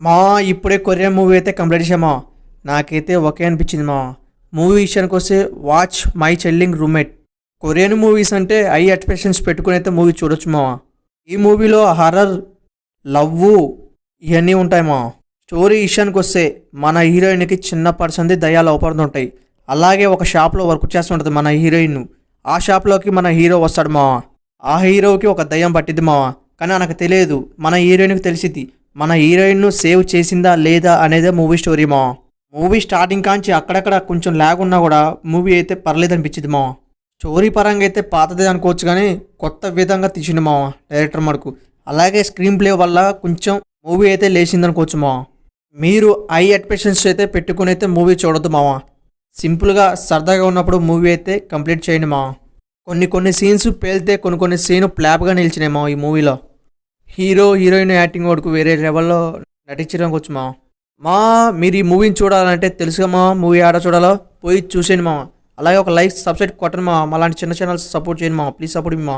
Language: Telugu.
మా ఇప్పుడే కొరియన్ మూవీ అయితే కంప్లీట్ చేసామా నాకైతే ఒకే అనిపించింది మా. మూవీ విషయానికి వస్తే watch my chilling roommate. Korean movies అంటే ఐ ఎక్స్ప్రెషన్స్ పెట్టుకుని అయితే మూవీ చూడొచ్చు మా. ఈ మూవీలో హర్రర్ లవ్వు ఇవన్నీ ఉంటాయి మా. స్టోరీ విషయానికి వస్తే మన హీరోయిన్కి చిన్న పర్సన్ది దయాలు అవపడుతుంటాయి అలాగే ఒక షాప్లో వర్క్ చేస్తుంటుంది మన హీరోయిన్. ఆ షాప్లోకి మన హీరో వస్తాడు మావా ఆ హీరోకి ఒక దయ్యం పట్టిద్ది మావా కానీ నాకు తెలియదు. మన హీరోయిన్కి తెలిసింది మన హీరోయిన్ను సేవ్ చేసిందా లేదా అనేదే మూవీ స్టోరీ మా. మూవీ స్టార్టింగ్ కాంచి అక్కడక్కడ కొంచెం ల్యాగ్ ఉన్నా కూడా మూవీ అయితే పర్లేదు అనిపించింది మా. స్టోరీ పరంగా అయితే పాతదే అనుకోవచ్చు కానీ కొత్త విధంగా తీసిండు మా డైరెక్టర్ మనకు అలాగే స్క్రీన్ ప్లే వల్ల కొంచెం మూవీ అయితే లేచింది అనుకోవచ్చు మా. మీరు ఐ ఎక్స్పెక్షన్స్ అయితే పెట్టుకుని అయితే మూవీ చూడొద్దు మావా సింపుల్గా సరదాగా ఉన్నప్పుడు మూవీ అయితే కంప్లీట్ చేయండి మా. కొన్ని కొన్ని సీన్స్ పేలితే కొన్ని కొన్ని సీన్ ప్లాప్గా నిలిచినాయి మా ఈ మూవీలో. హీరో హీరోయిన్ యాక్టింగ్ వరకు వేరే లెవెల్లో నటించడానికి వచ్చు మా మా మీరు ఈ మూవీని చూడాలంటే తెలుసుగా మా మూవీ ఆడ చూడాలో? పోయి చూసేయండి మా అలాగే ఒక లైక్ సబ్స్క్రైబ్ కొట్టండి మా అలాంటి చిన్న ఛానల్స్ సపోర్ట్ చేయండి మా ప్లీజ్ సపోర్ట్ మా